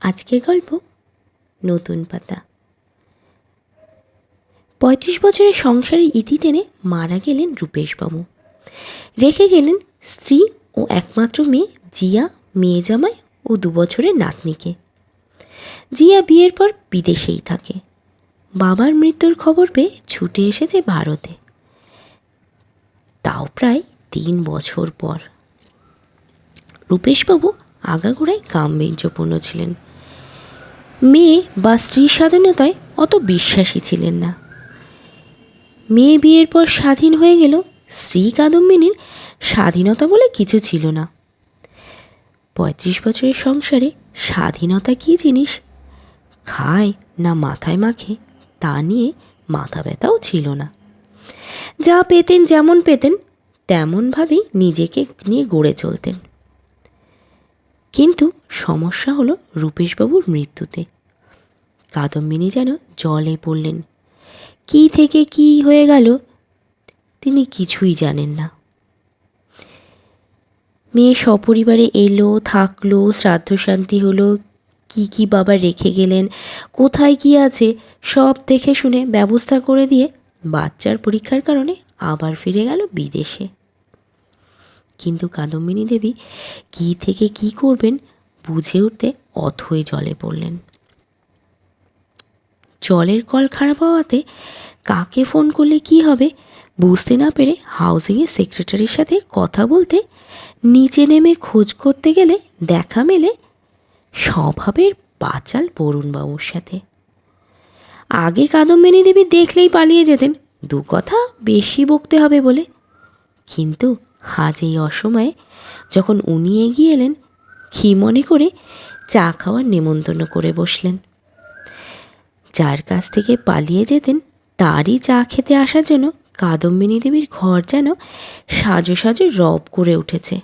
আজকের গল্প নতুন পাতা। পঁয়ত্রিশ বছরের সংসারের ইতি টেনে মারা গেলেন রূপেশবাবু। রেখে গেলেন স্ত্রী ও একমাত্র মেয়ে জিয়া, মেয়ে জামাই ও দু বছরের নাতনিকে। জিয়া বিয়ের পর বিদেশেই থাকে। বাবার মৃত্যুর খবর পেয়ে ছুটে এসেছে ভারতে। তাও প্রায় তিন বছর পর। রূপেশবাবু আগাগোড়ায় গাম্ভীর্যপূর্ণ ছিলেন। মেয়ে বা স্ত্রীর স্বাধীনতায় অত বিশ্বাসী ছিলেন না। মেয়ে বিয়ের পর স্বাধীন হয়ে গেল স্ত্রী কাদম্বিনীর স্বাধীনতা বলে কিছু ছিল না। পঁয়ত্রিশ বছরের সংসারে স্বাধীনতা কী জিনিস? খায় না মাথায় মাখে তা নিয়ে মাথা ব্যথাও ছিল না। যা পেতেন যেমন পেতেন, তেমনভাবেই নিজেকে নিয়ে গড়ে চলতেন। কিন্তু সমস্যা হলো রূপেশবাবুর মৃত্যুতে। কাদম্বিনী যেন জলে পড়লেন। কি থেকে কি হয়ে গেল তিনি কিছুই জানেন না। মেয়ে সপরিবারে এলো, থাকল শ্রাদ্ধ শান্তি হলো, কি কি বাবা রেখে গেলেন, কোথায় কি আছে, সব দেখে শুনে ব্যবস্থা করে দিয়ে বাচ্চার পরীক্ষার কারণে আবার ফিরে গেল বিদেশে। কিন্তু কাদম্বিনী দেবী কী থেকে কি করবেন বুঝে উঠতে অথই জলে পড়লেন। জলের কল খারাপ হওয়াতে কাকে ফোন করলে কি হবে? বুঝতে না পেরে হাউজিংয়ের সেক্রেটারির সাথে কথা বলতে নিচে নেমে খোঁজ করতে গেলে দেখা মেলে স্বভাবের বাচাল বরুণবাবুর সাথে। আগে কাদম্বিনী দেবী দেখলেই পালিয়ে যেতেন, দু কথা বেশি বকতে হবে বলে। কিন্তু আজ এই অসময়ে যখন উনি এগিয়ে এলেন, কি মনে করে চা খাওয়ার নেমন্তন্ন করে বসলেন। যার কাছ থেকে পালিয়ে যেতেন, তারই চা খেতে আসার জন্য কাদম্বিনী দেবীর ঘর যেন সাজো সাজো রব করে উঠেছে।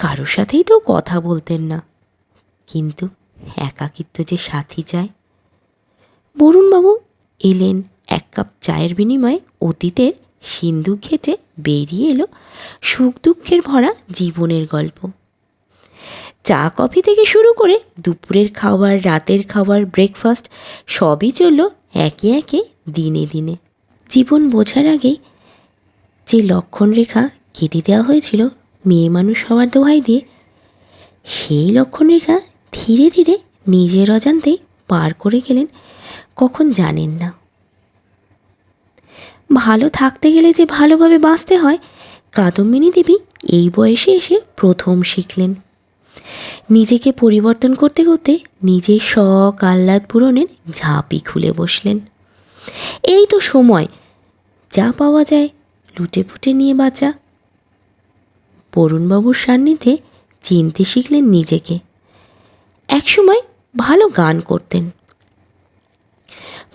কারোর সাথেই তো কথা বলতেন না, কিন্তু একাকিত্ব যে সাথী চায়। বরুণবাবু এলেন এক কাপ চায়ের বিনিময়ে অতীতের সিন্ধু ঘেটে বেরিয়ে এলো সুখ দুঃখের ভরা জীবনের গল্প। চা, কফি থেকে শুরু করে দুপুরের খাবার রাতের খাবার ব্রেকফাস্ট সবই চলল একে একে দিনে দিনে। জীবন বোঝার আগেই যে লক্ষণ রেখা কেটে দেওয়া হয়েছিল মেয়ে মানুষ হওয়ার দোহাই দিয়ে, সেই লক্ষণ রেখা ধীরে ধীরে নিজের অজান্তেই পার করে গেলেন, কখন জানেন না। ভালো থাকতে গেলে যে ভালোভাবে বাঁচতে হয়, কাদম্বিনী দেবী এই বয়সে এসে প্রথম শিখলেন। নিজেকে পরিবর্তন করতে করতে নিজের শখ, আহ্লাদ পূরণের ঝাঁপি খুলে বসলেন। এই তো সময়। যা পাওয়া যায় লুটে ফুটে নিয়ে বাঁচা। বরুণবাবুর সান্নিধ্যে চিনতে শিখলেন নিজেকে। একসময় ভালো গান করতেন।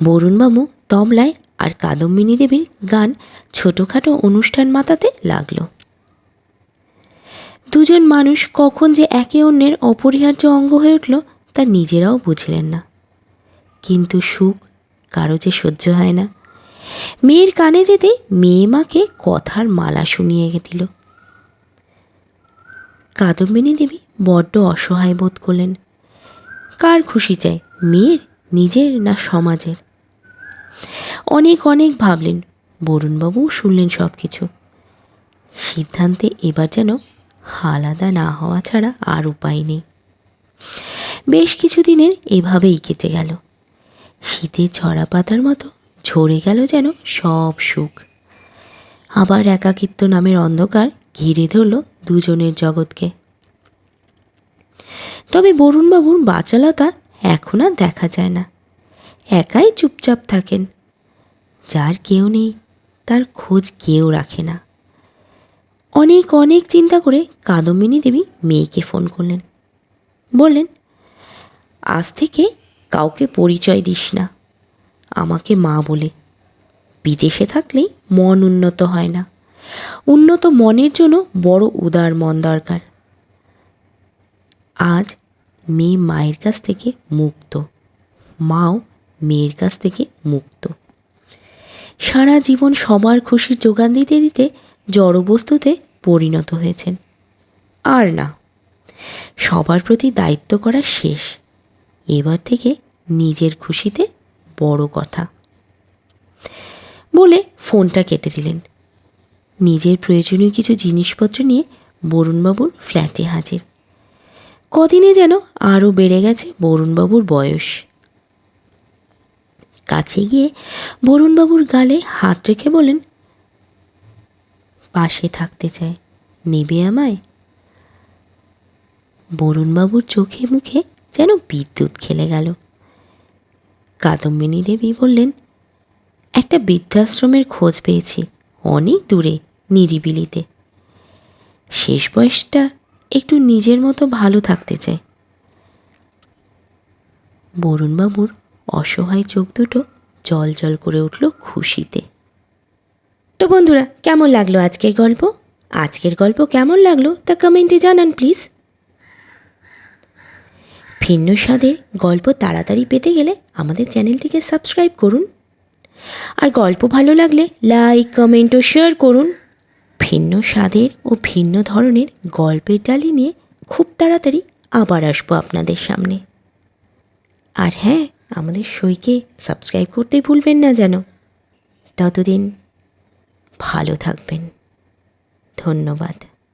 বরুণবাবু তবলায় আর কাদম্বিনী দেবীর গান ছোটোখাটো অনুষ্ঠান মাতাতে লাগল। দুজন মানুষ কখন যে একে অন্যের অপরিহার্য অঙ্গ হয়ে উঠল তা নিজেরাও বুঝলেন না। কিন্তু সুখ কারও যে সহ্য হয় না। মেয়ের কানে যেতে মেয়ে মাকে কথার মালা শুনিয়ে দিল। কাদম্বিনী দেবী বড্ড অসহায় বোধ করলেন। কার খুশি চায়, মেয়ের, নিজের না সমাজের? অনেক অনেক ভাবলেন, বরুণবাবুও শুনলেন সব কিছু সিদ্ধান্তে এবার যেন আলাদা না হওয়া ছাড়া আর উপায় নেই। বেশ কিছুদিনের এভাবেই কেটে গেল। শীতের ঝরা পাতার মতো ঝরে গেল যেন সব সুখ। আবার একাকিত্ব নামের অন্ধকার ঘিরে ধরল দুজনের জগৎকে। তবে বরুণবাবুর বাচালতা এখন আর দেখা যায় না। একাই চুপচাপ থাকেন। যার কেউ নেই, তার খোঁজ কেউ রাখে না। অনেক অনেক চিন্তা করে কাদম্বিনী দেবী মেয়েকে ফোন করলেন। বললেন, আজ থেকে কাউকে পরিচয় দিস না। আমাকে মা বলে। বিদেশে থাকলেই মন উন্নত হয় না। উন্নত মনের জন্য বড় উদার মন দরকার। আজ মেয়ে মায়ের কাছ থেকে মুক্ত। মাও মেয়ের কাছ থেকে মুক্ত। সারা জীবন সবার খুশির যোগান দিতে দিতে জড়বস্তুতে পরিণত হয়েছেন। আর না, সবার প্রতি দায়িত্ব করা শেষ। এবার থেকে নিজের খুশিতে বড় কথা। বলে ফোনটা কেটে দিলেন। নিজের প্রয়োজনীয় কিছু জিনিসপত্র নিয়ে বরুণবাবুর ফ্ল্যাটে হাজির। কদিনে যেন আরও বেড়ে গেছে বরুণবাবুর বয়স। কাছে গিয়ে বরুণবাবুর গালে হাত রেখে বলেন পাশে থাকতে চায়। নেবে আমায়? বরুণবাবুর চোখে মুখে যেন বিদ্যুৎ খেলে গেল। কাদম্বিনী দেবী বললেন, একটা বৃদ্ধাশ্রমের খোঁজ পেয়েছি, অনেক দূরে, নিরিবিলিতে। শেষ বয়সটা একটু নিজের মতো ভালো থাকতে চায়। বরুণবাবুর অসহায় চোখ দুটো জল জল করে উঠল খুশিতে। তো বন্ধুরা, কেমন লাগল আজকের গল্প? আজকের গল্প কেমন লাগল তা কমেন্টে জানান প্লিজ। ভিন্ন স্বাদের গল্প তাড়াতাড়ি পেতে গেলে আমাদের চ্যানেলটিকে সাবস্ক্রাইব করুন। আর গল্প ভালো লাগলে লাইক, কমেন্ট ও শেয়ার করুন। ভিন্ন স্বাদের ও ভিন্ন ধরনের গল্পের ডালি নিয়ে খুব তাড়াতাড়ি আবার আসব আপনাদের সামনে। আর হ্যাঁ আমাদের সইকে সাবস্ক্রাইব করতে ভুলবেন না যেন। ততদিন ভালো থাকবেন। ধন্যবাদ।